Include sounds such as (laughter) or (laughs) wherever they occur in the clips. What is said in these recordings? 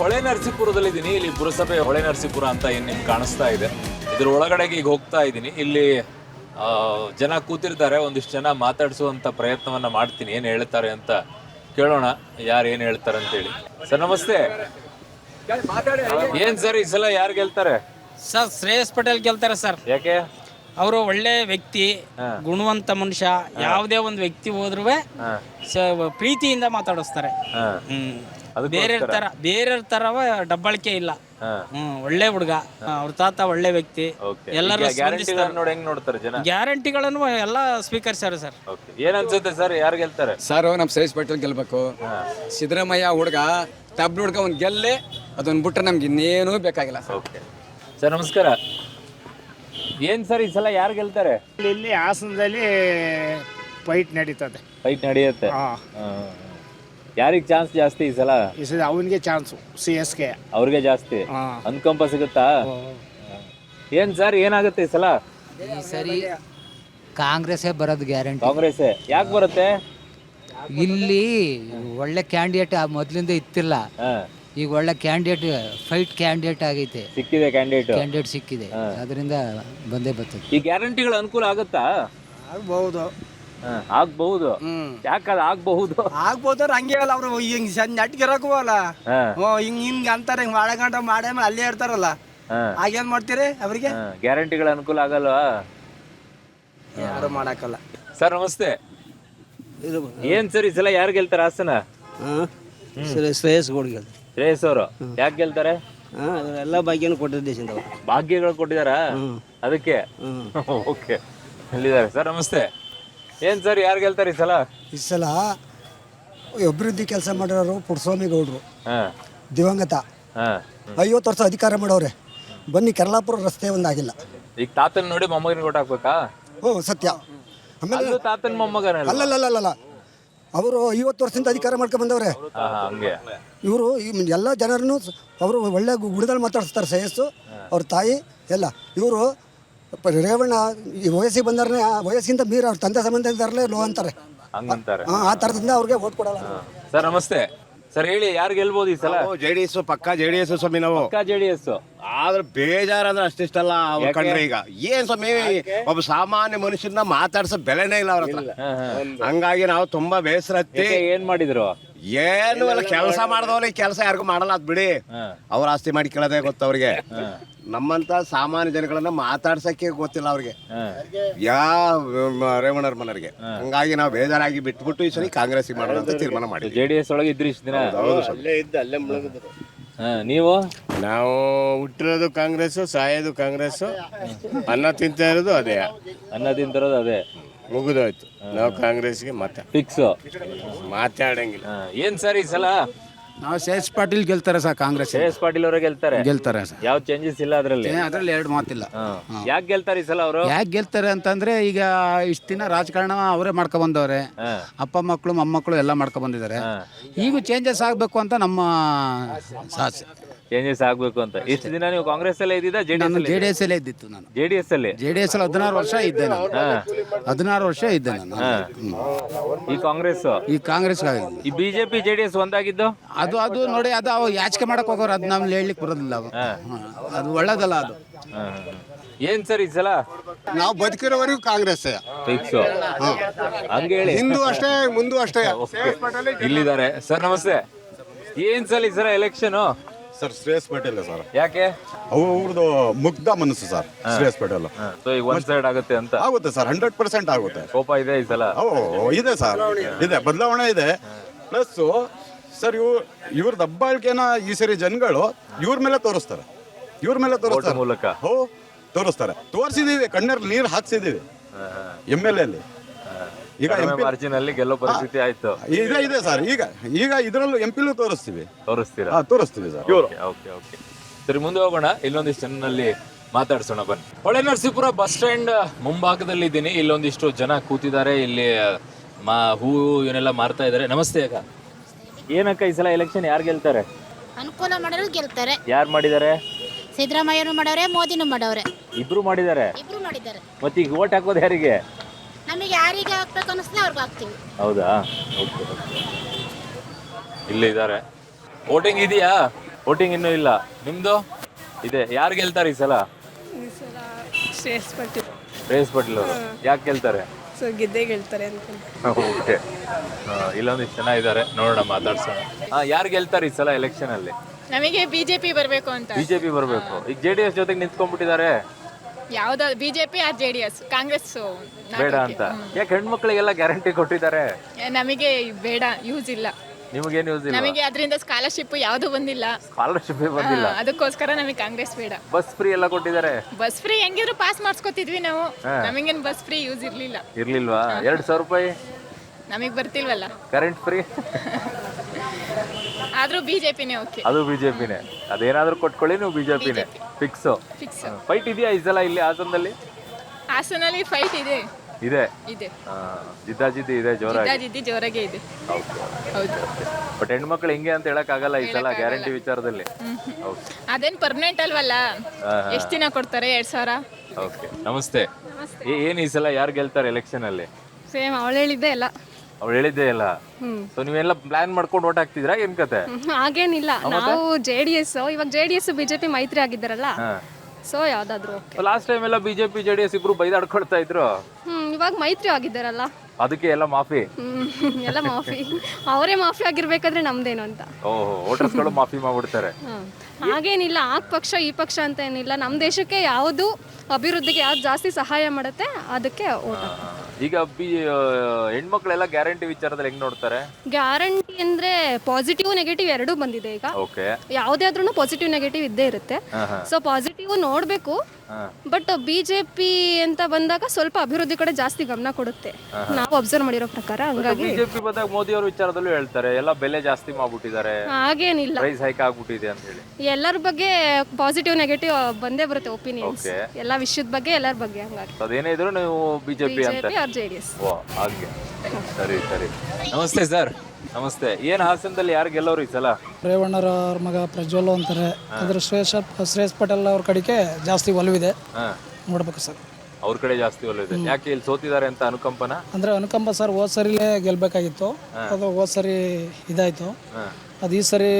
ಹೊಳೆ ನರಸೀಪುರದಲ್ಲಿದ್ದೀನಿ. ಇಲ್ಲಿ ಪುರಸಭೆ ಹೊಳೆ ನರಸೀಪುರ ಅಂತ ಏನು ನಿಮ್ಗೆ ಕಾಣಿಸ್ತಾ ಇದೆ. ಇದ್ರ ಒಳಗಡೆಗೆ ಈಗ ಹೋಗ್ತಾ ಇದ್ದೀನಿ ಇಲ್ಲಿ ಜನ ಕೂತಿರ್ತಾರೆ. ಒಂದಿಷ್ಟು ಜನ ಮಾತಾಡಿಸುವಂತ ಪ್ರಯತ್ನವನ್ನ ಮಾಡ್ತೀನಿ. ಏನು ಹೇಳ್ತಾರೆ ಅಂತ ಕೇಳೋಣ. ಯಾರು ಏನು ಹೇಳ್ತಾರೆ ಅಂತ ಹೇಳಿ ಸರ್ ನಮಸ್ತೆ. ಏನ್ ಸರ್ ಈ ಸಲ ಯಾರು ಗೆಲ್ತಾರೆ? ಸರ್ ಶ್ರೇಯಸ್ ಪಟೇಲ್ ಗೆಲ್ತಾರೆ ಸರ್. ಯಾಕೆ? ಅವರು ಒಳ್ಳೆ ವ್ಯಕ್ತಿ ಗುಣವಂತ ಮನುಷ್ಯ. ಯಾವುದೇ ಒಂದು ವ್ಯಕ್ತಿ ಹೋದ್ರೂ ಪ್ರೀತಿಯಿಂದ ಮಾತಾಡಿಸ್ತಾರೆ. ಹ್ಮ್? ಬೇರೆ ತರ ಬೇರೆ ತರವ ಡಬ್ಬಳಿಕೆ ಇಲ್ಲ. ಹಾ. ಹ್ಮ್ ಒಳ್ಳೆ ಹುಡುಗ ಅವ್ರ ತಾತ ಒಳ್ಳೆ ವ್ಯಕ್ತಿ. ಎಲ್ಲರೂ ಗ್ಯಾರಂಟಿಗಳನ್ನ ನೋಡಿ ಹೆಂಗ್ ನೋಡ್ತಾರೆ ಜನ? ಗ್ಯಾರಂಟಿಗಳನ್ನು ಎಲ್ಲ ಸ್ವೀಕರಿಸ್ಯಾರ ಸರ್. ಏನ್ ಅನ್ಸುತ್ತೆ ಸರ್ ಯಾರು ಗೆಲ್ತಾರೆ? ಸರ್ ನಮ್ ಸೈಸ್ ಪಟೇಲ್ ಗೆಲ್ಬೇಕು. ಸಿದ್ದರಾಮಯ್ಯ ಹುಡುಗ ತಬ್ ಹುಡುಗ ಒಂದ್ ಗೆಲ್ಲೆ ಅದನ್ನ ಬಿಟ್ರೆ ನಮ್ಗೆ ಇನ್ನೇನೂ ಬೇಕಾಗಿಲ್ಲ ಸರ್. ಸರ್ ನಮಸ್ಕಾರ. ಏನ್ ಸರ್ ಈ ಸಲ ಯಾರು ಗೆಲ್ತಾರೆ? ಇಲ್ಲಿ ಹಾಸನದಲ್ಲಿ ಫೈಟ್ ನಡೀತದೆ. ಫೈಟ್ ನಡೆಯುತ್ತೆ. ಹಾ. ಯಾರಿಗ್ ಚಾನ್ಸ್ ಜಾಸ್ತಿ ಈ ಸಲ? ಈ ಸಲ ಅವನಿಗೆ ಚಾನ್ಸು ಸಿ ಎಸ್ ಕೆ ಅವ್ರಿಗೆ ಜಾಸ್ತಿ? ಹಾ. ಅನುಕಂಪ ಸಿಗುತ್ತಾ? ಏನ್ ಸರ್ ಏನಾಗುತ್ತೆ ಈ ಸಲ? ಈ ಸರಿ ಕಾಂಗ್ರೆಸ್ಸೇ ಬರೋದು ಗ್ಯಾರಂಟಿ ಕಾಂಗ್ರೆಸ್ ಯಾಕೆ ಬರುತ್ತೆ? ಇಲ್ಲಿ ಒಳ್ಳೆ ಕ್ಯಾಂಡಿಡೇಟ್ ಮೊದಲಿಂದ ಇತ್ತಿಲ್ಲ. ಹಾ. ಈಗ ಒಳ್ಳೆ ಕ್ಯಾಂಡಿಡೇಟ್ ಫೈಟ್ ಕ್ಯಾಂಡಿಡೇಟ್ ಆಗೈತೆ. ಸಿಕ್ಕಿದೆ ಕ್ಯಾಂಡಿಡೇಟ್ ಕ್ಯಾಂಡಿಡೇಟ್ ಸಿಕ್ಕಿದೆ. ಅದರಿಂದ ಬಂದೇ ಬರ್ತದೆ. ಈ ಗ್ಯಾರಂಟಿಗಳ ಅನುಕೂಲ ಆಗುತ್ತಾ? ಆಗ್ಬಹುದು ಆಗ್ಬಹುದು. ಯಾಕಲ್ಲ ಆಗ್ಬಹುದು? ಆಗ್ಬೋದ್ರ ಹಂಗೆ ಅಲ್ಲ ಅವ್ರು. ಹಿಂಗ್ ಸಣ್ಣ ನೆಟ್ಗಿರಕ್ಕೂ ಅಲ್ಲ. ಹಿಂಗ್ ಹಿಂಗ್ ಅಂತಾರೆ ಹಿಂಗ್ ಮಾಡಗಂಟ ಮಾಡೇ ಅಲ್ಲೇ ಇರ್ತಾರಲ್ಲ. ಆಗೇನ್ ಮಾಡ್ತೀರಿ ಅವ್ರಿಗೆ? ಗ್ಯಾರಂಟಿಗಳ ಅನುಕೂಲ ಆಗಲ್ವಾ? ಯಾರು ಮಾಡಕ್ಕಲ್ಲ. ಸರ್ ನಮಸ್ತೆ. ಏನ್ ಸರ್ ಈ ಸಲ ಯಾರು ಗೆಲ್ತಾರೆ ಹಾಸನ? ಶ್ರೇಯಸ್ ಗೋಡ್ಗೆ ಶ್ರೇಯಸ್ ಅವರು. ಯಾಕೆ ಗೆಲ್ತಾರೆ? ಎಲ್ಲ ಭಾಗ್ಯನು ಕೊಟ್ಟಿದ್ದೆ ಭಾಗ್ಯಗಳು ಕೊಟ್ಟಿದಾರಾ ಅದಕ್ಕೆ? ಓಕೆ. ಎಲ್ಲಿದ್ದಾರೆ? ಸರ್ ನಮಸ್ತೆ. ಏನ್ ಸರ್ ಯಾರು ಗೆಲ್ತಾರೆ ಈ ಸಲ? ಈ ಸಲ ಅಭಿವೃದ್ಧಿ ಕೆಲಸ ಮಾಡಿರೋರು ಪುಟ್ಸ್ವಾಮಿ ಗೌಡ್ರು. ದಿವಂಗತ. ಐವತ್ತು ವರ್ಷ ಅಧಿಕಾರ ಮಾಡೋರೆ. ಬನ್ನಿ ಕೆರಳಾಪುರ ರಸ್ತೆ ಒಂದಾಗಿಲ್ಲ. ಈಗ ತಾತನ್ ನೋಡಿ ಮೊಮ್ಮಗನ ಕೊಟ್ಟು ಹಾಕ್ಬೇಕಾ? ಹ್ಞೂ ಸತ್ಯ. ಆಮೇಲೆ ಅಲ್ಲೂ ತಾತನ್ ಮೊಮ್ಮಗನಲ್ಲ? ಅಲ್ಲಲ್ಲಲ್ಲಲ್ಲ. ಅವರು ಐವತ್ತು ವರ್ಷದಿಂದ ಅಧಿಕಾರ ಮಾಡ್ಕೊಂಡು ಬಂದವ್ರೆ. ಹಾ ಹಾ, ಹಂಗೆ. ಇವರು ಎಲ್ಲ ಜನರನ್ನು ಅವರು ಒಳ್ಳೆ ಗುಡದಲ್ಲಿ ಮಾತಾಡಿಸ್ತಾರೆ ಶ್ರೇಯಸ್ಸು ಅವ್ರ ತಾಯಿ ಎಲ್ಲ. ಇವರು ರೇವಣ್ಣ ಈ ವಯಸ್ಸಿಗೆ ಬಂದ್ರೆ ವಯಸ್ಸಿಂದ ಮೀರಿ ಅವ್ರ ತಂದೆ ಸಂಬಂಧ ಇದ್ದಾರಲ್ಲೇ ಲೋ ಅಂತಾರೆ. ಹಂಗಂತಾರೆ. ಆ ತರದಿಂದ ಥರದಿಂದ ಅವ್ರಿಗೆ ಓಟ್ ಕೊಡಲ್ಲ. ಸರ್ ನಮಸ್ತೆ. ಸರ್ ಹೇಳಿ ಯಾರು ಗೆಲ್ಬೋದು ಈ ಸಲ? ಜೆ ಡಿ ಎಸ್ ಪಕ್ಕ ಜೆ ಡಿ ಎಸ್ ಸ್ವಾಮಿ ನಾವು. ಪಕ್ಕಾ ಜೆ ಡಿ ಎಸ್. ಆದ್ರೆ ಬೇಜಾರಂದ್ರೆ ಅಷ್ಟಿಷ್ಟಲ್ಲ ಅವ್ರ ಕಂಡ್ರೆ ಈಗ. ಏನ್ ಸ್ವಾಮಿ ಒಬ್ಬ ಸಾಮಾನ್ಯ ಮನುಷ್ಯನ ಮಾತಾಡ್ಸೋ ಬೆಲೆನೇ ಇಲ್ಲ ಅವ್ರ ಹತ್ರ. ಹಂಗಾಗಿ ನಾವು ತುಂಬಾ ಬೇಸರ ಹತ್ತಿ ಏನ್ ಮಾಡಿದ್ರು? ಏನು ಕೆಲಸ ಮಾಡಿದವಲ್ಲ ಈ ಕೆಲಸ ಯಾರಿಗೂ ಮಾಡಲ್ಲ ಅದ್ ಬಿಡಿ. ಅವ್ರ ಆಸ್ತಿ ಮಾಡಿ ಕೇಳದೆ ಗೊತ್ತ ಅವ್ರಿಗೆ. ನಮ್ಮಂತ ಸಾಮಾನ್ಯ ಜನಗಳನ್ನ ಮಾತಾಡ್ಸಕ್ಕೆ ಗೊತ್ತಿಲ್ಲ ಅವ್ರಿಗೆ. ಯಾವ ರೇವಣ್ಣರ ಮನರಿಗೆ ಹಂಗಾಗಿ ನಾವು ಬೇಜಾರಾಗಿ ಬಿಟ್ಬಿಟ್ಟು ಈ ಸರಿ ಕಾಂಗ್ರೆಸ್ ಮಾಡೋಣ ಅಂತ ತೀರ್ಮಾನ ಮಾಡಿ ಜೆ ಡಿ ಎಸ್ ಒಳಗೆ ಇದ್ರಿ ಇಷ್ಟು ದಿನ? ಅಲ್ಲೇ ಇದ್ದ ಅಲ್ಲೇ ಹಾ, ನೀವು? ನಾವು ಹುಟ್ಟಿರೋದು ಕಾಂಗ್ರೆಸ್ ಸಾಯೋದು ಕಾಂಗ್ರೆಸ್ ಅನ್ನ ತಿಂತಾ ಇರೋದು ಅದೇ. ಅನ್ನ ತಿಂತಿರೋದು ಅದೇ. ಮುಗಿದೋಯ್ತು. ನಾವು ಕಾಂಗ್ರೆಸ್ಗೆ ಮತ್ತೆ. ಫಿಕ್ಸ್ ಮಾತಾಡಂಗಿಲ್ಲ. ಏನ್ ಸರ್ ಈ ಸಲ? ನಾವು ಶ್ರೇಯಸ್ ಪಾಟೀಲ್ ಗೆಲ್ತಾರೆ ಸರ್ ಕಾಂಗ್ರೆಸ್ ಎಸ್ ಪಾಟೀಲ್ ಅವರೇ ಗೆಲ್ತಾರೆ? ಗೆಲ್ತಾರೆ ಸರ್. ಯಾವ ಚೇಂಜಸ್ ಇಲ್ಲ ಅದರಲ್ಲಿ? ಅದರಲ್ಲಿ ಎರಡು ಮಾತಿಲ್ಲ. ಯಾಕೆ ಗೆಲ್ತಾರೆ ಈ ಸಲ ಅವರು? ಯಾಕೆ ಗೆಲ್ತಾರೆ ಅಂತಂದ್ರೆ ಈಗ ಇಷ್ಟ ದಿನ ರಾಜಕಾರಣ ಅವರೇ ಮಾಡ್ಕೊ ಬಂದವ್ರೆ ಅಪ್ಪ ಮಕ್ಕಳು ಮೊಮ್ಮಕ್ಕಳು ಎಲ್ಲ ಮಾಡ್ಕೊ ಬಂದಿದ್ದಾರೆ ಈಗ ಚೇಂಜಸ್ ಆಗಬೇಕು ಅಂತ ನಮ್ಮ ಸಾಸೆ ಚೇಂಜಸ್ ಆಗ್ಬೇಕು ಅಂತ. ಇಷ್ಟು ದಿನ ನೀವು ಕಾಂಗ್ರೆಸ್ ಅಲ್ಲೇ ಇದ್ದಿದ್ದ ಜೆಡಿಎಸ್ ಡಿ ನಾನು ಎಸ್ ಜೆ ಡಿ ಎಸ್ ಅಲ್ಲೇ ಇದ್ದಿತ್ತು ನಾನು. ಜೆ ಡಿ ಎಸ್ ಅಲ್ಲಿ? ಜೆ ಡಿ ಎಸ್ ಅಲ್ಲಿ ಹದಿನಾರು ವರ್ಷ ಇದ್ದೆ ನಾನು. ಹದಿನಾರು ವರ್ಷ ಇದ್ದೆ ನಾನು. ಹ್ಮ್. ಈ ಕಾಂಗ್ರೆಸ್? ಈ ಕಾಂಗ್ರೆಸ್ ಈ ಬಿಜೆಪಿ ಜೆಡಿಎಸ್ ಡಿ ಎಸ್ ಒಂದಾಗಿದ್ದು? ಅದು ಅದು ನೋಡಿ ಅದು ಅವು ಯಾಚಿಕೆ ಮಾಡಕ್ ಹೋಗೋರು ಅದು ನಮ್ಗೆ ಹೇಳಲಿಕ್ಕೆ ಬರೋದಿಲ್ಲ ಅವು ಹ್ಮ್. ಅದು ಒಳ್ಳೇದಲ್ಲ ಅದು. ಹಾ, ಹಾ, ಹಾ. ಏನ್ ಸರ್ ಈ ಸಲ? ನಾವು ಬದುಕಿರೋವರೆಗೂ ಕಾಂಗ್ರೆಸ್. ಫಿಕ್ಸ್ ಹಂಗೆ ಹೇಳಿ. ಹಿಂದೂ ಅಷ್ಟೇ ಮುಂದೂ ಅಷ್ಟೇ. ಇಲ್ಲಿದ್ದಾರೆ. ಸರ್ ನಮಸ್ತೆ. ಏನ್ ಸಲ ಈ ಸಲ election sir Shreyas Patel sir. ಯಾಕೆ? ಅವ್ರದ್ದು ಮುಗ್ಧ ಮನಸ್ಸು ಸರ್ ಶ್ರೇಯಸ್ ಪಟೇಲ್. ಸೊ ಈಗ ಒಂದ್ ಸೈಡ್ ಆಗುತ್ತೆ ಅಂತ. ಆಗುತ್ತೆ ಸರ್ ಹಂಡ್ರೆಡ್ ಪರ್ಸೆಂಟ್ ಆಗುತ್ತೆ. ಕೋಪ ಇದೆ ಈ ಸಲ? ಓ ಇದೆ ಸರ್. ಇದೆ ಬದಲಾವಣೆ ಇದೆ. ಪ್ಲಸ್ ಸರ್ ಇವ್ ಇವ್ರ ದಬ್ಬಾಳಿಕೆನ ಈ ಸರಿ ಜನಗಳು ಇವ್ರ ಮೇಲೆ ತೋರಿಸ್ತಾರೆ. ಇವ್ರ ಮೇಲೆ ತೋರಿಸ್ತಾರೆ. ಮೂಲಕ. ಹೋ ತೋರಿಸ್ತಾರೆ. ತೋರಿಸಿದೀವಿ ಕಣ್ಣರ್ ನೀರು ಹಾಕ್ಸಿದೀವಿ. ಎಂ ಎಲ್ ಎಲ್ಲಿ ಈಗ ಪಿ ಮಾರ್ಜಿನ್ ಅಲ್ಲಿ ಗೆಲ್ಲೋ ಪರಿಸ್ಥಿತಿ ಆಯ್ತು. ಇದೆ ಇದೆ ಸರ್ ಈಗ ಈಗ ಇದರಲ್ಲೂ ಎಂ ಪಿಲು ತೋರಿಸ್ತೀವಿ. ತೋರಿಸ್ತೀರಾ? ಹಾ ತೋರಿಸ್ತೀವಿ ಸರ್. Okay okay okay. ಸರಿ ಮುಂದೆ ಹೋಗೋಣ. ಇಲ್ಲೊಂದಿಷ್ಟು ಜನರಲ್ಲಿ ಮಾತಾಡ್ಸೋಣ ಬನ್ನಿ. ಹೊಳೆ ನರಸೀಪುರ ಬಸ್ ಸ್ಟ್ಯಾಂಡ್ ಮುಂಭಾಗದಲ್ಲಿ ಇದ್ದೀನಿ ಇಲ್ಲೊಂದಿಷ್ಟು ಜನ ಕೂತಿದ್ದಾರೆ. ಇಲ್ಲಿ ಮಾ ಹೂವು ಇವನ್ನೆಲ್ಲ ಮಾರ್ತಾ ಇದ್ದಾರೆ. ನಮಸ್ತೆ ಅಕ್ಕ. ಏನಕ್ಕ ಈ ಸಲ ಎಲೆಕ್ಷನ್ ಯಾರು ಗೆಲ್ತಾರೆ? ಅನುಕೂಲ ಮಾಡೋರು ಗೆಲ್ತಾರೆ. ಯಾರು ಮಾಡಿದ್ದಾರೆ? ಸಿದ್ದರಾಮಯ್ಯನು ಮಾಡವ್ರೆ ಮೋದಿನೂ ಮಾಡವ್ರೆ. ಇಬ್ರು ಮಾಡಿದ್ದಾರೆ? ಇಬ್ರು ಮಾಡಿದ್ದಾರೆ. ಮತ್ತೆ ಈಗ ಓಟ್ ಹಾಕೋದು ಯಾರಿಗೆ? ನಮಗೆ ಯಾರಿಗೆ ಹಾಕ್ಬೇಕು ಅನಿಸ್ತದೆ ಅವ್ರಿಗೆ ಹಾಕ್ತೀವಿ ಹೌದಾ? ಓಕೆ ಇಲ್ಲಿ ಇದ್ದಾರೆ. ವೋಟಿಂಗ್ ಇದೆಯಾ? ವೋಟಿಂಗ್ ಇನ್ನೂ ಇಲ್ಲ. ನಿಮ್ದು? ಇದೆ. ಯಾರು ಗೆಲ್ತಾರೆ ಈ ಸಲ? ಶ್ರೇಯಸ್ ಪಟ್ಟಿ ರೇಸ್ ಪಟೇಲ್ ಅವರು. ಯಾಕೆ ಗೆಲ್ತಾರೆ? ಸೊ ಗೆದ್ದೇ ಗೆಲ್ತಾರೆ ಅನ್ಕೊಂಡು. ಓಕೆ ಇಲ್ಲೊಂದಿಷ್ಟು ಜನ ಇದ್ದಾರೆ. ನೋಡೋಣ ಮಾತಾಡ್ಸೋಣ. ಹಾ ಯಾರು ಗೆಲ್ತಾರೆ ಈ ಸಲ ಎಲೆಕ್ಷನ್ ಅಲ್ಲಿ? ನಮಗೆ ಬಿಜೆಪಿ ಬರಬೇಕು ಅಂತ. ಬಿಜೆಪಿ ಬರಬೇಕು. ಈಗ ಜೆ ಡಿ ಎಸ್ ಜೊತೆಗೆ ನಿಂತ್ಕೊಂಡ್ಬಿಟ್ಟಿದ್ದಾರೆ. ಯಾವ್ದು BJP or J D S Congress ಬೇಡ ಅಂತ. ಯಾಕೆ ಹೆಣ್ಮಕ್ಳಿಗೆಲ್ಲ ಗ್ಯಾರಂಟಿ ಕೊಟ್ಟಿದ್ದಾರೆ? ನಮಗೆ ಬೇಡ ಯೂಸ್ ಇಲ್ಲ. ನಿಮಗೇನು ಯೂಸ್ ಇಲ್ಲ? ನಮಗೆ ಅದರಿಂದ ಸ್ಕಾಲರ್ಶಿಪ್ ಯಾವುದು ಬಂದಿಲ್ಲ. ಸ್ಕಾಲರ್ಶಿಪ್ ಬಂದಿಲ್ಲ? ಹಾ, ಅದಕ್ಕೋಸ್ಕರ ನಮಗೆ ಕಾಂಗ್ರೆಸ್ ಬೇಡ. ಬಸ್ ಫ್ರೀ ಎಲ್ಲ ಕೊಟ್ಟಿದ್ದಾರೆ? ಬಸ್ ಫ್ರೀ ಹೆಂಗಿದ್ರು ಪಾಸ್ ಮಾಡ್ಸ್ಕೊತಿದ್ವಿ ನಾವು. ನಮಗೇನು ಬಸ್ ಫ್ರೀ ಯೂಸ್ ಇರ್ಲಿಲ್ಲ. ಇರ್ಲಿಲ್ವಾ? ಎರಡ್ ಸಾವಿರ ರೂಪಾಯಿ? ನಮಗೆ ಬರ್ತಿಲ್ವಲ್ಲ? ಕರೆಂಟ್ ಫ್ರೀ (laughs) ಆದ್ರೂ ಬಿಜೆಪಿನೇ ಓಕೆ ಅದು ಬಿಜೆಪಿನೇ. ಅದೇನಾದ್ರೂ ಕೊಟ್ಕೊಳ್ಳಿ ನೀವು ಬಿಜೆಪಿನೇ. ಫಿಕ್ಸ್ ಫಿಕ್ಸ್ ಫೈಟ್ ಇದೆಯಾ ಈ ಸಲ ಇಲ್ಲಿ ಹಾಸನದಲ್ಲಿ? ಹಾಸನಲ್ಲಿ ಫೈಟ್ ಇದೆ. ಇದೆ? ಇದೆ. ಆ, ಜಿದ್ದಾಜಿದ್ದಿ ಇದೆ ಜೋರಾಗಿ. ಜಿದ್ದಿ ಜೋರಾಗೆ ಇದೆ. ಹೌದು. ಬಟ್ ಹೆಣ್ಮಕ್ಳು ಹಿಂಗೆ ಅಂತ ಹೇಳಕ್ ಆಗಲ್ಲ ಈ ಸಲ ಗ್ಯಾರಂಟಿ ವಿಚಾರದಲ್ಲಿ. ಓಕೆ ಅದೇನ್ ಪರ್ಮನೆಂಟ್ ಅಲ್ವಲ್ಲ? ಎಷ್ಟ್ ದಿನ ಕೊಡ್ತಾರೆ ಎರಡ್ ಸಾವಿರ? ಓಕೆ ನಮಸ್ತೆ. ಏ- ಏನ್ ಈ ಸಲ ಯಾರು ಗೆಲ್ತಾರೆ ಎಲೆಕ್ಷನ್ ಅಲ್ಲಿ? ಸೇಮ್ ಅವಳು ಹೇಳಿದ್ದೆ ಎಲ್ಲ ಅವ್ಳು ಹೇಳಿದ್ದೆ ಇಲ್ಲ. ಸೊ ನೀವೆಲ್ಲ ಪ್ಲಾನ್ ಮಾಡ್ಕೊಂಡು ಓಟ್ ಹಾಕ್ತಿದ್ರಾ ಏನ್ ಕತೆ? ಹಾಗೇನಿಲ್ಲ. ನಾವು ಜೆ ಡಿ ಎಸ್ ಇವಾಗ ಜೆ ಡಿ ಎಸ್ ಬಿಜೆಪಿ ಮೈತ್ರಿ ಆಗಿದ್ದಾರಲ್ಲ? ಸೊ ಯಾವ್ದಾದ್ರು ಲಾಸ್ಟ್ ಟೈಮ್ ಎಲ್ಲ ಬಿಜೆಪಿ ಜೆ ಡಿ ಎಸ್ ಇಬ್ರು ಬೈದಾಡ್ಕೊಳ್ತಾ ಇದ್ರು. ಹ್ಮ್ ಇವಾಗ ಮೈತ್ರಿ ಆಗಿದ್ದಾರಲ್ಲ? ಅದಕ್ಕೆ ಎಲ್ಲ ಮಾಫಿ? ಎಲ್ಲ ಮಾಫಿ. ಅವರೇ ಮಾಫಿ ಆಗಿರ್ಬೇಕಾದ್ರೆ ನಮ್ದೇನು ಅಂತ. ಓಹೋ ವೋಟರ್ಸ್ಗಳು ಮಾಫಿ ಮಾಡ್ಬಿಡ್ತಾರೆ. ಹಾಗೇನಿಲ್ಲ ಆ ಪಕ್ಷ ಈ ಪಕ್ಷ ಅಂತ ಏನಿಲ್ಲ. ನಮ್ಮ ದೇಶಕ್ಕೆ ಯಾವುದು ಅಭಿವೃದ್ಧಿಗೆ ಯಾವ್ದು ಜಾಸ್ತಿ ಸಹಾಯ ಮಾಡುತ್ತೆ ಅದಕ್ಕೆ ಓಟ್ ಈಗ ಬಿ ಹೆಣ್ಮಕ್ಳೆಲ್ಲ ಗ್ಯಾರಂಟಿ ವಿಚಾರದಲ್ಲಿ ಹೆಂಗ್ ನೋಡ್ತಾರೆ? ಗ್ಯಾರಂಟಿ ಅಂದ್ರೆ ಪಾಸಿಟಿವ್ ನೆಗೆಟಿವ್ ಎರಡೂ ಬಂದಿದೆ ಈಗ. ಓಕೆ ಯಾವುದೇ ಆದ್ರೂ ಪಾಸಿಟಿವ್ ನೆಗೆಟಿವ್ ಇದ್ದೇ ಇರುತ್ತೆ. ಸೊ ಪಾಸಿಟಿವ್ ನೋಡಬೇಕು. ಬಟ್ ಬಿಜೆಪಿ ಅಂತ ಬಂದಾಗ ಸ್ವಲ್ಪ ಅಭಿವೃದ್ಧಿ ಕಡೆ ಜಾಸ್ತಿ ಗಮನ ಕೊಡುತ್ತೆ. ನಾವು ಅಬ್ಸರ್ವ್ ಮಾಡಿರೋ ಪ್ರಕಾರ ಹಂಗಾಗಿ ಬಿಜೆಪಿ ಬಂದಾಗ ಮೋದಿ ಅವ್ರ ವಿಚಾರದಲ್ಲೂ ಹೇಳ್ತಾರೆ ಎಲ್ಲ ಬೆಲೆ ಜಾಸ್ತಿ ಮಾಡ್ಬಿಟ್ಟಿದ್ದಾರೆ. ಹಾಗೇನಿಲ್ಲ. ಪ್ರೈಸ್ ಹೈಕ್ ಆಗ್ಬಿಟ್ಟಿದೆ ಅಂತ ಹೇಳಿ. ಎಲ್ಲರ ಬಗ್ಗೆ ಪಾಸಿಟಿವ್ ನೆಗೆಟಿವ್ ಬಂದೇ ಬರುತ್ತೆ ಒಪಿನಿಯನ್ಸ್. ಎಲ್ಲ ವಿಷಯದ ಬಗ್ಗೆ ಎಲ್ಲರ ಬಗ್ಗೆ ಹಂಗಾಗಿ. ಅದೇನೇ ಇದ್ರು ನೀವು ಬಿಜೆಪಿ ಅಂತ. BJP or J D S ಓ ಹಾಗೆ. ಸರಿ ಸರಿ. ನಮಸ್ತೆ ಸರ್. ನಮಸ್ತೆ. ಏನ್ ಹಾಸನದಲ್ಲಿ ಯಾರು ಗೆಲ್ಲೋರು ಈ ಸಲ? ರೇವಣ್ಣರ ಅವ್ರ ಮಗ ಪ್ರಜ್ವಲ್ ಅಂತಾರೆ. ಅದ್ರ ಶ್ರೇಷ್ ಶ್ರೇಷ್ ಪಟೇಲ್ ಅವ್ರ ಕಡೆಗೆ ಜಾಸ್ತಿ ಒಲವಿದೆ. ನೋಡ್ಬೇಕು ಸರ್. ಅವ್ರ ಕಡೆ ಜಾಸ್ತಿ ಒಲವಿದೆ. ಯಾಕೆ ಇಲ್ಲಿ ಸೋತಿದ್ದಾರೆ ಅಂತ ಅನುಕಂಪನ? ಅಂದ್ರೆ ಅನುಕಂಪ ಸರ್ ಹೋದ್ ಸರಿಲೇ ಗೆಲ್ಬೇಕಾಗಿತ್ತು. ಅದು ಹೋದ್ ಸರಿ ಇದಾಯ್ತು. ಅದು ಈ ಸರಿ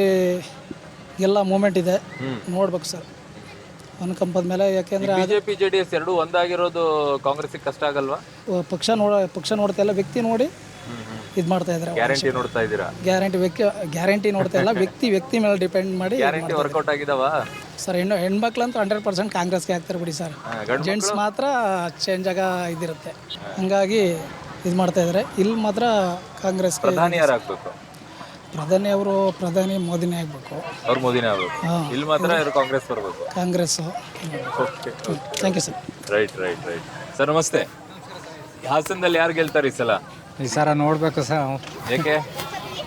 ಎಲ್ಲ ಮೂಮೆಂಟ್ ಇದೆ. ನೋಡ್ಬೇಕು ಸರ್. ಅನುಕಂಪದ ಮೇಲೆ ಯಾಕೆಂದ್ರೆ ಬಿಜೆಪಿ ಜೆಡಿಎಸ್ ಎರಡು ಒಂದಾಗಿರೋದು ಕಾಂಗ್ರೆಸ್ ಕಷ್ಟ ಆಗಲ್ವಾ? ಪಕ್ಷ ನೋಡ ಪಕ್ಷ ನೋಡ್ತಾ ಇಲ್ಲ. ವ್ಯಕ್ತಿ ನೋಡಿ. ಇದು ಮಾಡ್ತಾ ಇದ್ದಾರೆ ಗ್ಯಾರಂಟಿ ನೋಡ್ತಾ ಇದ್ದೀರಾ? ಗ್ಯಾರಂಟಿ ವ್ಯಕ್ತಿ ಗ್ಯಾರಂಟಿ ನೋಡ್ತಾ ಇಲ್ಲ. ವ್ಯಕ್ತಿ ವ್ಯಕ್ತಿ ಮೇಲೆ ಡಿಪೆಂಡ್ ಮಾಡಿ ಗ್ಯಾರಂಟಿ ವರ್ಕೌಟ್ ಆಗಿದಾವ? ಸರ್ ಹೆಣ್ಣು ಹೆಣ್ಮಕ್ಳು ಅಂತ ಹಂಡ್ರೆಡ್ ಪರ್ಸೆಂಟ್ ಕಾಂಗ್ರೆಸ್ಗೆ ಹಾಕ್ತಾರೆ ಬಿಡಿ ಸರ್. ಜೆಂಟ್ಸ್ ಮಾತ್ರ ಚೇಂಜ್ ಆಗ ಇದಿರುತ್ತೆ. ಹಂಗಾಗಿ ಇದು ಮಾಡ್ತಾ ಇದ್ದಾರೆ. ಇಲ್ಲಿ ಮಾತ್ರ ಕಾಂಗ್ರೆಸ್ ಪ್ರಧಾನಿ ಯಾರು ಆಗ್ಬೇಕು ಪ್ರಧಾನಿ ಅವರು ಪ್ರಧಾನಿ ಮೋದಿನೇ ಆಗಬೇಕು. ಅವ್ರು ಮೋದಿನೇ ಆಗಬೇಕು. ಇಲ್ಲಿ ಮಾತ್ರ ಇವ್ರು ಕಾಂಗ್ರೆಸ್ ಬರಬೇಕು? Congress okay. Thank you sir. Right right right. Sir ನಮಸ್ತೆ. ಹಾಸನದಲ್ಲಿ ಯಾರು ಗೆಲ್ತಾರೆ ಈ ಸಲ? ಈ ಸರ ನೋಡಬೇಕು ಸರ್ ಯಾಕೆ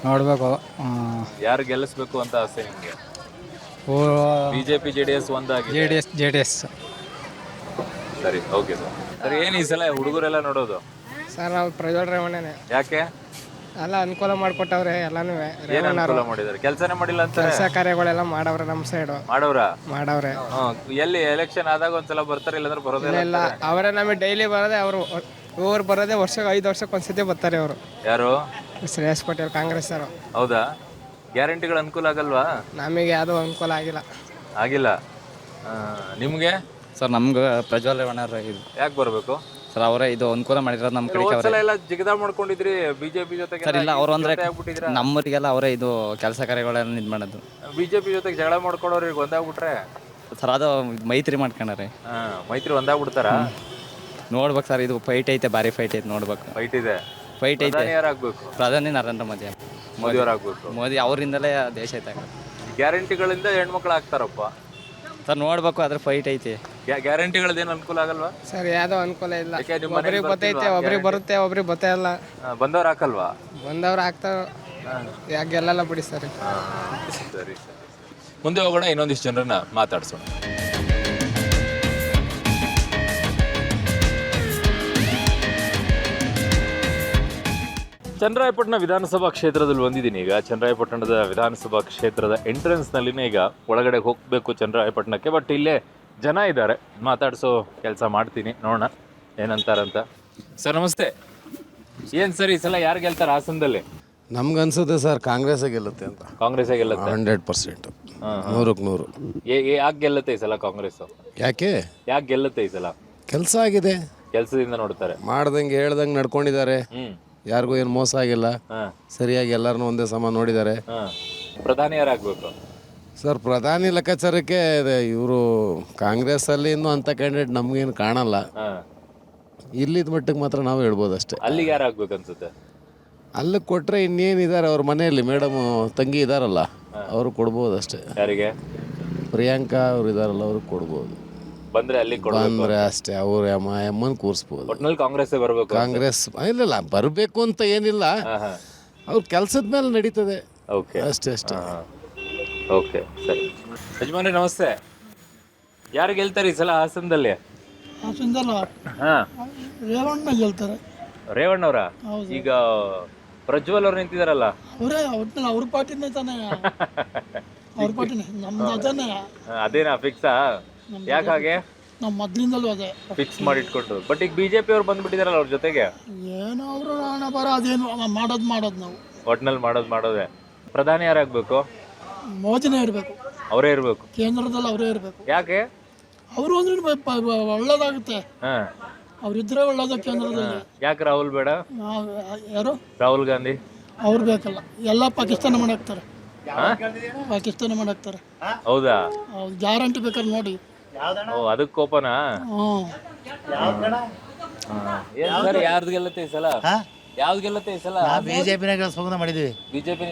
ನೋಡಬೇಕು. ಯಾರು ಗೆಲ್ಲಿಸ್ಬೇಕು ಅಂತ ಆಸೆ ನಿಮಗೆ? ಬಿಜೆಪಿ ಜೆ ಡಿ ಎಸ್ ಒಂದಾಗಿ J D S J D S ಸರಿ ಓಕೆ ಸರ್ ಸರ್ ಏನು ಈ ಸಲ ಹುಡುಗರೆಲ್ಲ ನೋಡೋದು? ಸರ್ ನಾವು ಪ್ರಜ್ವಲ್ ರೇವಣ್ಣನೇ. ಯಾಕೆ? ಅಲ್ಲ ಅನುಕೂಲ ಮಾಡಿಕೊಟ್ಟವ್ರೆ ಎಲ್ಲನೂ ಏನು ಅನುಕೂಲ ಮಾಡಿದ್ದಾರೆ? ಕೆಲಸನೇ ಮಾಡಿಲ್ಲ ಅಂತಾರೆ? ಕಾರ್ಯಗಳೆಲ್ಲ ಮಾಡವ್ರೆ ನಮ್ಮ ಸೈಡು ಮಾಡವ್ರ? ಮಾಡವ್ರೆ. ಎಲ್ಲಿ ಎಲೆಕ್ಷನ್ ಆದಾಗ ಒಂದ್ಸಲ ಬರ್ತಾರೆ ಇಲ್ಲಾಂದ್ರೆ ಬರೋದೇ ಇಲ್ಲ ಅಂತಾರೆ. ಅವರೇ ನಮಗೆ ಡೈಲಿ ಬರೋದೇ ಅವರು. ಊರು ಬರೋದೇ ವರ್ಷಕ್ಕೆ ಐದು ವರ್ಷಕ್ಕೆ ಒಂದ್ಸತಿ ಬರ್ತಾರೆ ಅವರು ಯಾರು? ಶ್ರೇಯಸ್ ಪಟೇಲ್ ಕಾಂಗ್ರೆಸ್ ಅವರು. ಹೌದಾ? ಗ್ಯಾರಂಟಿಗಳು ಅನುಕೂಲ ಆಗಲ್ವಾ? ನಮಗೆ ಯಾವುದೂ ಅನುಕೂಲ ಆಗಿಲ್ಲ. ಆಗಿಲ್ಲ. ಆ, ನಿಮ್ಗೆ? ಸರ್ ನಮ್ಗೆ ಪ್ರಜ್ವಲ್ ಯಾಕ್ ಇದು. ಯಾಕೆ ಬರಬೇಕು? ಸರ್ ಅವರೇ ಇದು ಅನುಕೂಲ ಮಾಡಿರೋದು ನಮ್ಮ ಕಡೆ ಸಲ ಎಲ್ಲ ಜಿಗದಾ ಮಾಡ್ಕೊಂಡಿದ್ರಿ ಬಿಜೆಪಿ ಜೊತೆಗೆ ಸರ್ ಇಲ್ಲ ಅವರು ಅಂದ್ರೆ ನಮ್ಮರಿಗೆಲ್ಲ ಅವರೇ ಇದು ಕೆಲಸ ಕಾರ್ಯಗಳೆಲ್ಲ ಇದು ಮಾಡೋದು. ಬಿಜೆಪಿ ಜೊತೆಗೆ ಜಗಳ ಮಾಡ್ಕೊಂಡವ್ರಿಗೆ ಒಂದಾಗ್ಬಿಟ್ರೆ? ಸರ್ ಅದು ಮೈತ್ರಿ ಮಾಡ್ಕೊಂಡಾರೆ ಹಾ ಮೈತ್ರಿ ಒಂದಾಗ್ಬಿಡ್ತಾರ? ನೋಡ್ಬೇಕು ಸರ್ ಇದು ಫೈಟ್ ಐತೆ ಭಾರಿ ಫೈಟ್ ಐತೆ ನೋಡ್ಬೇಕು. ಫೈಟ್ ಇದೆ. ಫೈಟ್ ಐತೆ. ಪ್ರಧಾನಿ ಯಾರಾಗ್ಬೇಕು ಪ್ರಧಾನಿ ನರೇಂದ್ರ ಮೋದಿ. ಮೋದಿ ಆಗ್ಬೇಕು. ಮೋದಿ ಅವರಿಂದಲೇ ದೇಶ ಐತೆ ಗ್ಯಾರಂಟಿಗಳಿಂದ ಹೆಣ್ಮಕ್ಳು ಆಗ್ತಾರಪ್ಪ. ಸರ್ ನೋಡ್ಬೇಕು ಅದ್ರ ಫೈಟ್ ಐತೆ. ಗ್ಯಾರಂಟಿಗಳದ್ದೇನು ಅನುಕೂಲ ಆಗಲ್ವಾ? ಸರ್ ಯಾವ್ದೋ ಅನುಕೂಲ ಇಲ್ಲ. ಒಬ್ರಿಗೆ ಗೊತ್ತೈತೆ ಒಬ್ರಿಗೆ ಬರುತ್ತೆ ಒಬ್ರಿಗೆ ಬತ್ತೆ ಇಲ್ಲ ಬಂದವ್ರು ಹಾಕಲ್ವಾ? ಬಂದವ್ರು ಆಗ್ತಾರ ಯಾಕೆ ಗೆಲ್ಲಲ್ಲ ಬಿಡಿ ಸರ್. ಸರಿ ಸರಿ. ಮುಂದೆ ಹೋಗೋಣ ಇನ್ನೊಂದಿಷ್ಟು ಜನರನ್ನ ಮಾತಾಡ್ಸೋಣ. ಚನ್ನರಾಯಪಟ್ಟಣ ವಿಧಾನಸಭಾ ಕ್ಷೇತ್ರದಲ್ಲಿ ಬಂದಿದ್ದೀನಿ. ಈಗ ಚನ್ನರಾಯಪಟ್ಟಣದ ವಿಧಾನಸಭಾ ಕ್ಷೇತ್ರದ ಎಂಟ್ರೆನ್ಸ್ನಲ್ಲಿನೇ ಈಗ ಒಳಗಡೆ ಹೋಗಬೇಕು ಚನ್ನರಾಯಪಟ್ಟಣಕ್ಕೆ ಬಟ್ ಇಲ್ಲೇ ಜನ ಇದ್ದಾರೆ. ಮಾತಾಡಿಸೋ ಕೆಲಸ ಮಾಡ್ತೀನಿ. ನೋಡೋಣ ಏನಂತಾರಂತ. ಸರ್ ನಮಸ್ತೆ. ಏನು ಸರ್ ಈ ಸಲ ಯಾರು ಗೆಲ್ತಾರೆ ಹಾಸನದಲ್ಲಿ? ನಮ್ಗನ್ಸುತ್ತೆ ಸರ್ ಕಾಂಗ್ರೆಸ್ ಗೆಲ್ಲುತ್ತೆ ಅಂತ. ಕಾಂಗ್ರೆಸ್ ಗೆಲ್ಲತ್ತೆ? Hundred percent. ನೂರಕ್ಕೆ ನೂರು. ಯಾಕೆ ಗೆಲ್ಲುತ್ತೆ ಈ ಸಲ ಕಾಂಗ್ರೆಸ್? ಯಾಕೆ? ಯಾಕೆ ಗೆಲ್ಲುತ್ತೆ ಈ ಸಲ? ಕೆಲಸ ಆಗಿದೆ. ಕೆಲಸದಿಂದ ನೋಡ್ತಾರೆ. ಮಾಡ್ದಂಗೆ ಹೇಳ್ದಂಗೆ ನಡ್ಕೊಂಡಿದ್ದಾರೆ. ಹ್ಮ್. ಯಾರಿಗೂ ಏನು ಮೋಸ ಆಗಿಲ್ಲ. ಸರಿಯಾಗಿ ಎಲ್ಲರನ್ನೂ ಒಂದೇ ಸಮ ನೋಡಿದ್ದಾರೆ. ಪ್ರಧಾನಿ ಯಾರಾಗಬೇಕು? ಸರ್ ಪ್ರಧಾನಿ ಲೆಕ್ಕಾಚಾರಕ್ಕೆ ಇವರು ಕಾಂಗ್ರೆಸ್ಸಲ್ಲಿ ಇನ್ನೂ ಅಂಥ ಕ್ಯಾಂಡಿಡೇಟ್ ನಮಗೇನು ಕಾಣಲ್ಲ. ಇಲ್ಲಿದ ಮಟ್ಟಿಗೆ ಮಾತ್ರ ನಾವು ಹೇಳ್ಬೋದು ಅಷ್ಟೇ. ಅಲ್ಲಿಗೆ ಯಾರಾಗಬೇಕು ಅನ್ಸುತ್ತೆ? ಅಲ್ಲಿ ಕೊಟ್ಟರೆ ಇನ್ನೇನಿದ್ದಾರೆ ಅವ್ರ ಮನೆಯಲ್ಲಿ ಮೇಡಮ್ ತಂಗಿ ಇದ್ದಾರಲ್ಲ ಅವರು ಕೊಡ್ಬೋದು ಅಷ್ಟೇ. ಯಾರಿಗೆ? ಪ್ರಿಯಾಂಕಾ ಅವ್ರು ಇದಾರಲ್ಲ ಅವ್ರಿಗೆ ಕೊಡ್ಬೋದು. ಬಂದ್ರೆ ಅಲ್ಲಿ ಕೊಡ್ಬೇಕು ಬಂದರೆ ಅಷ್ಟೇ ಅವ್ರ ಅಮ್ಮ ಅಮ್ಮನ ಕೂರಿಸ್ಬೋದು. ಒಟ್ನಲ್ಲಿ ಕಾಂಗ್ರೆಸ್ ಬರ್ಬೇಕು ಕಾಂಗ್ರೆಸ್ ಇಲ್ಲ ಬರಬೇಕು ಅಂತ ಏನಿಲ್ಲ. ಅವ್ರ ಕೆಲಸದ ಮೇಲೆ ನಡೀತದೆ. ಓಕೆ. ಅಷ್ಟೇ ಅಷ್ಟೇ. ಓಕೆ ಸರಿ. ಯಜಮಾನ್ರಿ ನಮಸ್ತೆ. ಯಾರು ಗೆಲ್ತಾರೆ ಈ ಸಲ ಹಾಸನದಲ್ಲಿ? ಹಾಸನದಲ್ಲ? ಹಾ. ರೇವಣ್ಣ ಗೆಲ್ತಾರೆ. ರೇವಣ್ಣವ್ರ? ಈಗ ಪ್ರಜ್ವಲ್ ಅವ್ರು ನಿಂತಿದಾರಲ್ಲ? ಅವರೇ ಒಟ್ಟಿನಲ್ಲಿ ಅವ್ರ ಪಾರ್ಟಿನೇ ತಾನೇ. (laughs) ಅವ್ರ ಪಾರ್ಟಿನೇ ನಮ್ದು ಅದೇನಾ. ಫಿಕ್ಸಾ ಯಾಕೆ ಹಾಗೆ? ನಮ್ಮ ಮೊದ್ಲಿಂದಲೂ ಅದೇ. ಫಿಕ್ಸ್ ಮಾಡಿ ಇಟ್ಕೊಂಡು ಬಟ್ ಈಗ ಬಿಜೆಪಿ ಅವ್ರು ಬಂದ್ಬಿಟ್ಟಿದಾರಲ್ಲ ಅವ್ರ ಜೊತೆಗೆ? ಏನೋ ಅವರು ಹಣ ಬರ ಅದೇನು ಮಾಡೋದು ಮಾಡೋದು ನಾವು. ಒಟ್ನಲ್ಲಿ ಮಾಡೋದು ಮಾಡೋದೇ. ಪ್ರಧಾನಿ ಯಾರಾಗಬೇಕು? ಮೋದಿನೇ ಇರಬೇಕು. ಅವರೇ ಇರಬೇಕು. ಕೇಂದ್ರದಲ್ಲಿ ಅವರೇ ಇರಬೇಕು. ಯಾಕೆ? ಅವರು ಅಂದ್ರೆ ಒಳ್ಳೇದಾಗುತ್ತೆ. ಹಾ. ಅವರಿದ್ರೆ ಒಳ್ಳೇದು ಕೇಂದ್ರದಲ್ಲಿ. ಯಾಕೆ ರಾಹುಲ್ ಬೇಡ? ನಾವು ಯಾರು? ರಾಹುಲ್ ಗಾಂಧಿ? ಅವ್ರು ಬೇಕಲ್ಲ. ಎಲ್ಲ ಪಾಕಿಸ್ತಾನ ಮಾಡಾಕ್ತಾರೆ? ಪಾಕಿಸ್ತಾನ ಮಾಡಾಕ್ತಾರೆ ಹೌದಾ? ಗ್ಯಾರಂಟಿ ಬೇಕಾದ್ರೆ ನೋಡಿ. ಓ ಅದಕ್ಕೆ ಕೋಪನಾ? ಏನ್ ಸರ್ ಯಾರ್ದು ಗೆಲ್ಲತ್ತೆ ಈ ಸಲ? ಯಾವ್ದು ಗೆಲ್ಲತ್ತೆ ಈ ಸಲ? ಬಿಜೆಪಿನಾಗ ಕೆಲಸ ಮಾಡಿದ್ವಿ. ಬಿಜೆಪಿ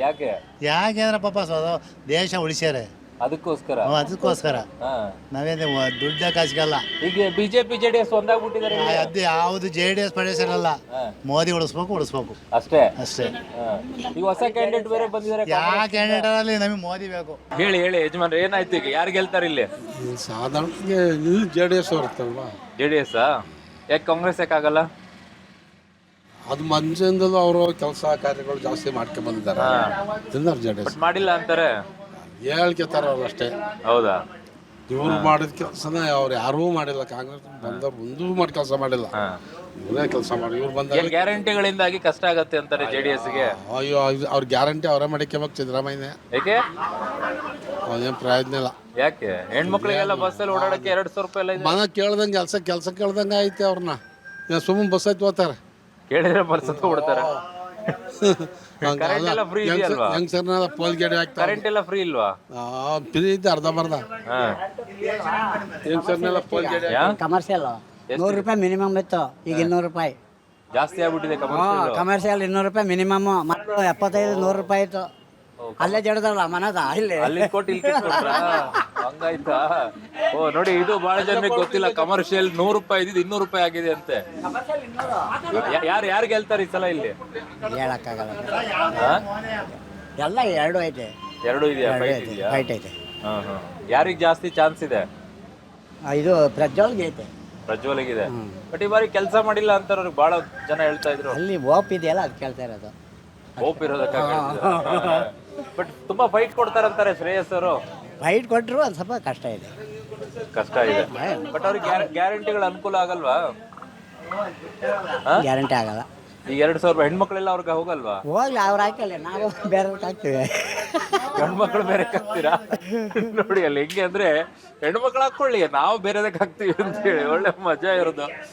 ಯಾಕೆ? ಯಾಕೆಂದ್ರೆ ಪಾಪ ಸ್ವ- ದೇಶ ಉಳಿಸ್ಯಾರೆ. ಅದಕ್ಕೋಸ್ಕರ? ಹ್ಮ್, ಅದಕ್ಕೋಸ್ಕರ. ಹಾ. ನಾವೇನು ದುಡ್ಡ ಕಾಸಿಗಲ್ಲ ಈಗ ಬಿಜೆಪಿ ಜೆಡಿಎಸ್ ಒಂದಾಗ್ಬಿಟ್ಟಿದ್ದಾರೆ ಇಲ್ಲಿ. ಅದು ಯಾವುದು ಜೆ ಡಿ ಎಸ್ ಪಡೆಸಲ್ಲ ಮೋದಿ ಉಳಿಸ್ಬೇಕು ಉಳಿಸ್ಬೇಕು. ಅಷ್ಟೇ? ಅಷ್ಟೇ. ಹಾ. ಈಗ ಹೊಸ ಕ್ಯಾಂಡಿಡೇಟ್ ಬೇರೆ ಬಂದಿದ್ದಾರೆ ಯಾವ ಕ್ಯಾಂಡಿಡೇಟ್ ಅಲ್ಲಿ ನಮಗೆ ಮೋದಿ ಬೇಕು. ಹೇಳಿ ಹೇಳಿ ಯಜಮಾನ್ರೆ ಏನಾಯ್ತು ಈಗ? ಯಾರು ಗೆಲ್ತಾರೆ ಇಲ್ಲಿ? ಸಾಧಾರಣ ಇಲ್ಲಿ ಜೆ ಡಿ ಎಸ್ ಬರುತ್ತಲ್ವಾ ಜೆಡಿಎಸ್ ಯಾಕೆ ಕಾಂಗ್ರೆಸ್ ಯಾಕಾಗಲ್ಲ ಅದು ಮಂಜಿಂದಲೂ ಅವರು ಕೆಲಸ ಕಾರ್ಯಗಳು ಜಾಸ್ತಿ ಮಾಡ್ಕೊಂಡ್ ಬಂದಿದ್ದಾರೆ. ತಿಂದಾರ ಜೆ ಡಿ ಎಸ್ ಮಾಡಿಲ್ಲ ಅಂತಾರೆ. ಹೇಳ್ಕೊತಾರ ಅವ್ರು ಅಷ್ಟೇ. ಹೌದಾ? ಇವ್ರು ಮಾಡಿದ ಕೆಲಸನ ಅವ್ರು ಯಾರೂ ಮಾಡಿಲ್ಲ. ಕಾಂಗ್ರೆಸ್ ಬಂದ ಮುಂದೂ ಮಾಡಿ ಕೆಲಸ ಮಾಡಿಲ್ಲ. ಇವರೇ ಕೆಲಸ ಮಾಡಿ ಇವ್ರು ಬಂದ ಗ್ಯಾರಂಟಿಗಳಿಂದಾಗಿ ಕಷ್ಟ ಆಗತ್ತೆ ಅಂತಾರೆ ಜೆಡಿಎಸ್ಗೆ? ಅಯ್ಯೋ ಅವ್ರ ಗ್ಯಾರಂಟಿ ಅವರೇ ಮಾಡಿಕೋಬೇಕು ಸಿದ್ದರಾಮಯ್ಯನೇ. ಯಾಕೆ ಅದೇನು ಪ್ರಯೋಜನ ಇಲ್ಲ. ಯಾಕೆ? ಹೆಣ್ಮಕ್ಳಿಗೆಲ್ಲ ಬಸ್ಸಲ್ಲಿ ಓಡಾಡಕ್ಕೆ ಎರಡು ಸಾವಿರ ರೂಪಾಯಿ ಎಲ್ಲ ಇದೆ. ಮನ ಕೇಳ್ದಂಗೆ ಕೆಲಸ ಕೆಲಸ ಕೇಳ್ದಂಗೆ ಐತೆ ಅವ್ರನ್ನ. ಸುಮ್ಮನೆ ಬಸ್ ಐತಿ ಹೋಗ್ತಾರೆ ಕೇಳಿದ್ರೆ ಬಸ್ ಬಿಡ್ತಾರೆ ಕರೆಂಟ್ ಎಲ್ಲ ಫ್ರೀ ಇದೆಯಲ್ವಾ? ಹೆಂಗ್ ಸರ್ನೆಲ್ಲ ಪೋಲ್ ಗಾಡಿ ಹಾಕ್ತಾರೆ ಕರೆಂಟ್ ಎಲ್ಲ ಫ್ರೀ ಇಲ್ವಾ? ಫ್ರೀ ಇದ್ದೆ ಅರ್ಧ ಬರ್ಧ ಪೋಲ್ ಯಾ? ಕಮರ್ಷಿಯಲ್ ನೂರು ರೂಪಾಯಿ ಮಿನಿಮಮ್ ಇತ್ತು. ಈಗ ಇನ್ನೂರು ರೂಪಾಯಿ. ಜಾಸ್ತಿ ಆಗ್ಬಿಟ್ಟಿದೆ ಕಮರ್ಷಿಯಲ್ ಕಮರ್ಷಿಯಲ್ ಇನ್ನೂರು ರೂಪಾಯಿ ಮಿನಿಮಮ್ ಮತ್ತು ಎಪ್ಪತ್ತೈದು ನೂರು ರೂಪಾಯಿ ಇತ್ತು. ಅಲ್ಲೇ ಜಡದಲ್ಲ ಮನದ ಇಲ್ಲಿ. ಅಲ್ಲಿ ಕೊಟ್ಟು ಇಲ್ಲಿ ಕಿತ್ಕೊಂಡ್ರಾ? ಹಂಗಾಯ್ತಾ? ಓ ನೋಡಿ ಇದು ಬಹಳ ಜನಕ್ಕೆ ಗೊತ್ತಿಲ್ಲ ಕಮರ್ಷಿಯಲ್ ನೂರು ರೂಪಾಯಿ ಇದ್ದಿದ್ದು ಇನ್ನೂರು ರೂಪಾಯಿ ಆಗಿದೆ ಅಂತೆ. ಯಾರು ಯಾರು ಗೆಲ್ತಾರೆ ಈ ಸಲ ಇಲ್ಲಿ? ಹೇಳಕ್ಕಾಗಲ್ಲ. ಹಾ? ಎಲ್ಲ ಎರಡು ಐತೆ. ಎರಡು ಇದೆಯಾ? ಎರಡು ಫೈಟ್ ಐತೆ ಇದೆಯಾ? ಫೈಟ್ ಐತೆ. ಹಾ ಹಾ. ಯಾರಿಗೆ ಜಾಸ್ತಿ ಚಾನ್ಸ್ ಇದೆ? ಆ, ಇದು ಪ್ರಜ್ವಲ್ಗೆ ಐತೆ. ಇದೆ. ಬಟ್ ಈ ಬಾರಿ ಕೆಲಸ ಮಾಡಿಲ್ಲ ಅಂತ ಅವ್ರಿಗೆ ಬಹಳ ಜನ ಹೇಳ್ತಾ ಇದ್ರು. ಅಲ್ಲಿ ಓಪ್ ಇದೆಯಲ್ಲ ಅದು ಕೇಳ್ತಾ ಇರೋದು. ಹೋಪ್ ಇರೋದಕ್ಕೆ ಬಟ್ ತುಂಬಾ ಫೈಟ್ ಕೊಡ್ತಾರಂತಾರೆ ಶ್ರೇಯಸ್ ಅವರು. ಫೈಟ್ ಕೊಟ್ಟರು ಒಂದು ಸ್ವಲ್ಪ ಕಷ್ಟ ಇದೆ. ಕಷ್ಟ ಇದೆ. ಬಟ್ ಅವ್ರಿಗೆ ಗ್ಯಾರಂಟಿಗಳು ಅನುಕೂಲ ಆಗಲ್ವಾ? ಗ್ಯಾರಂಟಿ ಆಗಲ್ಲ. ಈಗ ಎರಡು ಸಾವಿರ ರೂಪಾಯಿ ಹೆಣ್ಮಕ್ಳೆಲ್ಲ ಅವ್ರಿಗೆ ಹೋಗಲ್ವಾ? ಹೋಗ್ಲಿ ಅವ್ರು ಹಾಕಲ್ಲ ನಾವು ಬೇರೆ ಹಾಕ್ತೀವಿ. ಹೆಣ್ಮಕ್ಳು ಬೇರೆ ಹಾಕ್ತೀರಾ? ನೋಡಿ ಅಲ್ಲಿ ಹೆಂಗೆ ಅಂದ್ರೆ ಹೆಣ್ಮಕ್ಳು ಹಾಕೊಳ್ಳಿ ನಾವು ಬೇರೆದಕ್ಕೆ ಹಾಕ್ತೀವಿ ಅಂತ ಹೇಳಿ. ಒಳ್ಳೆ ಮಜಾ ಇರೋದು.